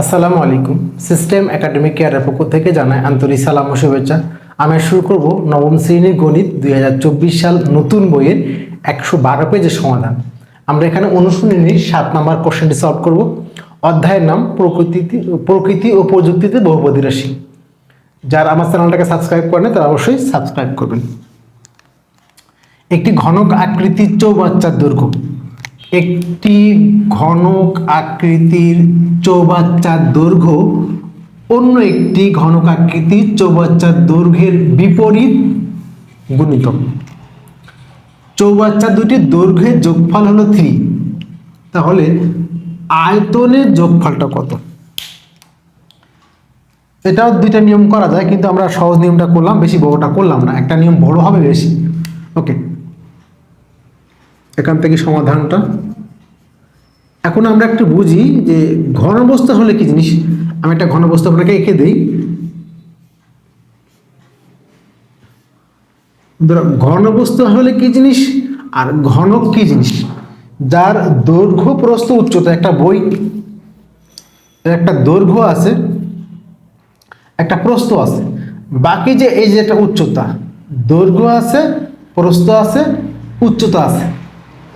আসসালামু আলাইকুম। System academic কেয়ারের পক্ষ থেকে জানাই আন্তরিক সালাম ও শুভেচ্ছা। আমি শুরু করব নবম শ্রেণির গণিত দুই হাজার চব্বিশ সাল নতুন বইয়ের একশো বারো পেজের সমাধান। আমরা এখানে অনুশীলনীর সাত নম্বর কোশ্চেনটি সলভ করব। অধ্যায়ের নাম প্রকৃতি প্রকৃতি ও প্রযুক্তিতে বহুপদী রাশি যারা আমার চ্যানেলটাকে সাবস্ক্রাইব করেন তারা অবশ্যই সাবস্ক্রাইব করবেন। একটি ঘনক আকৃতির চৌবাচ্চার দৈর্ঘ্য। একটি ঘনক আকৃতির চৌবাচ্চার দৈর্ঘ্য অন্য একটি ঘনক আকৃতির চৌবাচ্চার দৈর্ঘ্যের বিপরীত গুণিতক। চৌবাচ্চা দুটির দৈর্ঘ্যের যোগফল হলো থ্রি তাহলে আয়তনের যোগফলটা কত? এটাও দুইটা নিয়ম করা যায়, কিন্তু আমরা সহজ নিয়মটা করলাম, বেশি বড়টা করলাম না। একটা নিয়ম বড় হবে বেশি। ওকে এখান থেকে সমাধানটা। এখন আমরা একটু বুঝি যে ঘনবস্তু হলে কি জিনিস? আমি একটা ঘনবস্তু আপনাকে এঁকে দিই। ঘনবস্তু হলে কি জিনিস আর ঘনক কি জিনিস? যার দৈর্ঘ্য প্রস্থ উচ্চতা, একটা বই একটা দৈর্ঘ্য আছে, একটা প্রস্থ আছে। বাকি যে, এই যে একটা উচ্চতা, দৈর্ঘ্য আছে, প্রস্থ আছে, উচ্চতা আছে।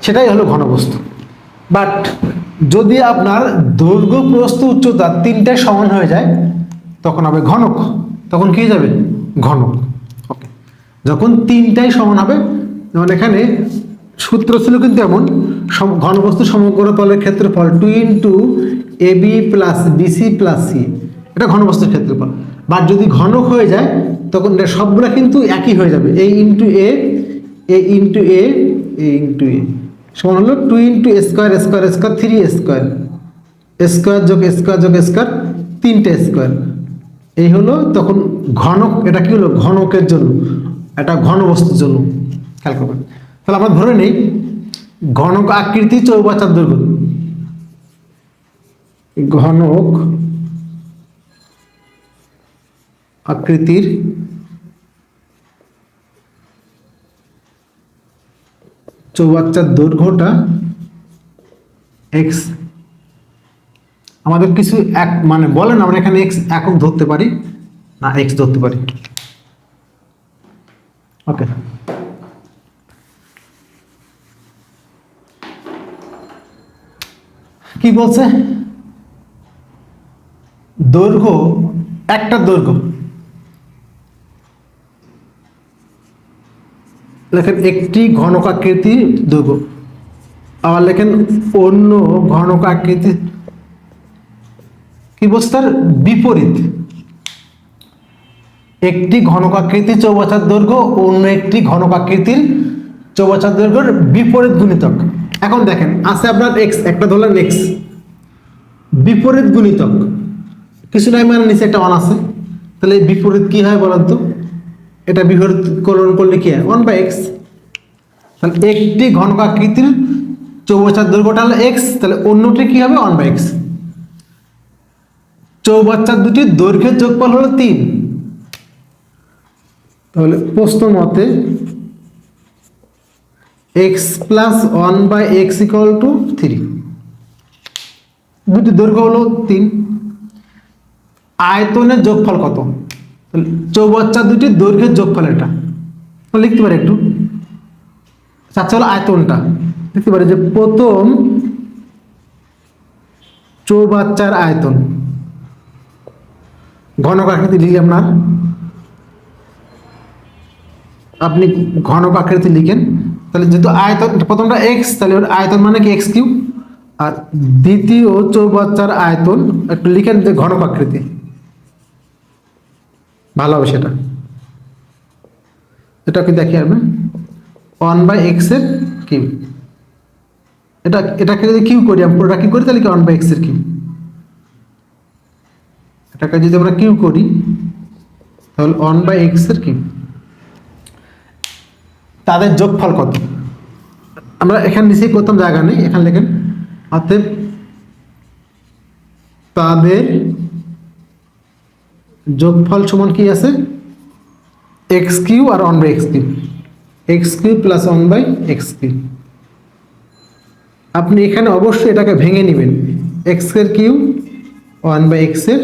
সেটাই হলো ঘনবস্তু। বাট যদি আপনার দৈর্ঘ্য, প্রস্থ, উচ্চতা তিনটায় সমান হয়ে যায়, তখন হবে ঘনক। তখন কি যাবে? ঘনক। ওকে যখন তিনটাই সমান হবে, যেমন এখানে সূত্র ছিল কিন্তু এমন ঘনবস্তু সমগ্র তলের ক্ষেত্রফল two into A B plus BC plus C এটা ঘনবস্তুর ক্ষেত্রফল। বাট যদি ঘনক হয়ে যায়, তখন সবগুলা কিন্তু একই হয়ে যাবে। A into A A into A A into A সমান হলো two into square square square three square square যোগ স্কোয়ার যোগ স্কোয়ার তিনটে স্কোয়ার এই হলো তখন ঘনক, এটা কি হলো? ঘনকের জন্য, এটা ঘনবস্তুর জন্য। খেয়াল করবেন। তাহলে আমরা ধরে নেই, ঘনক আকৃতি চৌবাচ্চার দৈর্ঘ্য। ঘনক আকৃতির চৌবাচ্চার দৈর্ঘ্যটা এক্স আমাদের কিছু এক মানে বলেন আমরা এখানে এক্স একক ধরতে পারি, না এক্স ধরতে পারি। ওকে কি বলছে? দৈর্ঘ্য, একটা দৈর্ঘ্য। লেখেন, একটি ঘনক আকৃতির দৈর্ঘ্য আবার লেখেন, অন্য ঘনক আকৃতি কি বলছে তার বিপরীত। একটি ঘনক আকৃতির চৌবাচ্চার দৈর্ঘ্য অন্য একটি ঘনক আকৃতির চৌবাচ্চার দৈর্ঘ্যের বিপরীত গুণিতক। এখন দেখেন, আছে আপনার এক্স একটা ধরলেন এক্স বিপরীত গুণিতক। কিছু নাই মানে নিচে একটা অন আছে। তাহলে বিপরীত কি হয় বলেন তো? এটা বিপরীত করণ করলে কি হয়? ওয়ান বাই এক্স তাহলে একটি ঘনক আকৃতির চৌবাচ্চার দৈর্ঘ্যটা হলো এক্স তাহলে অন্যটি কি হবে? ওয়ান বাই এক্স চৌবাচ্চার দুটি দৈর্ঘ্যের যোগফল হলো তিন। তাহলে প্রশ্ন মতে X plus one by X equal to three দুটি দৈর্ঘ্য হলো তিন। আয়তনের যোগফল কত? চৌবাচ্চা দুটির দৈর্ঘ্যের যোগফল এটা। লিখতে পারি একটু। আচ্ছা হলো আয়তনটা। লিখতে পারি যে প্রথম চৌবাচ্চার আয়তন। ঘনক আকৃতি লিখি আপনার আপনি ঘনক আকৃতি লিখেন। তাহলে যেহেতু আয়তন প্রথমটা এক্স তাহলে আয়তন মানে কি? এক্স কিউ আর দ্বিতীয় চৌবাচ্চার আয়তন, একটু লিখেন যে ঘনক আকৃতি। ভালো হবে সেটা। এটা কি দেখি আমি ওয়ান বাই এক্সের কিউ এটা, এটাকে যদি কিউ করি, আমি পুরোটা কি করি, তাহলে কি ওয়ান বাই এক্সের কিউ এটাকে যদি আমরা কিউ করি, তাহলে ওয়ান বাই এক্সের কিউ তাদের যোগফল কত? আমরা এখানে নিচেই প্রথম জায়গা নেই, এখানে লেখেন, অতএব তাদের যোগফল সমান কি আছে? X cube R one by X cube X cube plus one by X cube আপনি এখানে অবশ্যই এটাকে ভেঙে নেবেন। এক্সের কিউ ওয়ান বাই এক্সের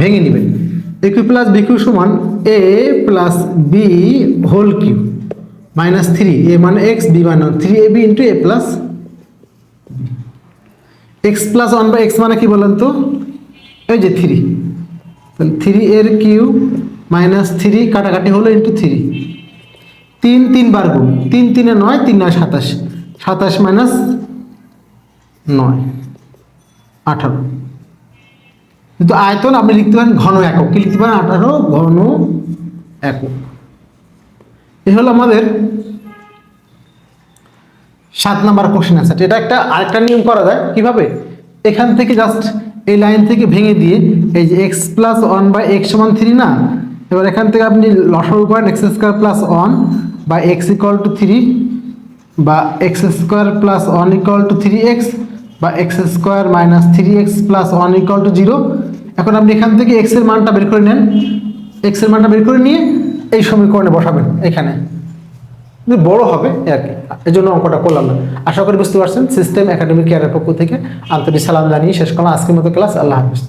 ভেঙে নেবেন। A cube plus B cube সমান A plus B whole cube minus three A মানে এক্স বি মানে three A B into A plus X plus one by X মানে কি বলেন তো? এই যে থ্রি থ্রি এর কিউ মাইনাস থ্রি কাটাকাটি হলো ইন্টু থ্রি তিন তিন বার গুণ। তিন, তিনে নয়, তিন নয়, সাতাশ। সাতাশ মাইনাস নয়, আঠারো। কিন্তু আয়তন আপনি লিখতে পারেন ঘন একক। কি লিখতে পারেন? আঠারো ঘন একক। এ হলো আমাদের সাত নাম্বার কোশ্চেন অ্যান্সার এটা একটা আরেকটা নিয়ম করা যায়। কীভাবে? এখান থেকে জাস্ট এই লাইন থেকে ভেঙে দিয়ে এই যে X plus one by X সমান থ্রি না, এবার এখান থেকে আপনি লসাগু করেন এক্স স্কোয়ার প্লাস ওয়ান বা এক্স ইকুয়াল টু থ্রি বা X square plus one equal to three X বা X square minus three X plus one equal to zero এখন আপনি এখান থেকে এক্সের মানটা বের করে নেন। এক্সের মানটা বের করে নিয়ে এই সমীকরণে বসাবেন এখানে। বড় হবে আর কি এই জন্য অঙ্কটা করলাম না। আশা করি বুঝতে পারছেন সিস্টেম একাডেমিক কেয়ারের পক্ষ থেকে আন্তরিক সালাম জানিয়ে শেষ করলাম। আজকের মতো ক্লাস আল্লাহ হাফিজ।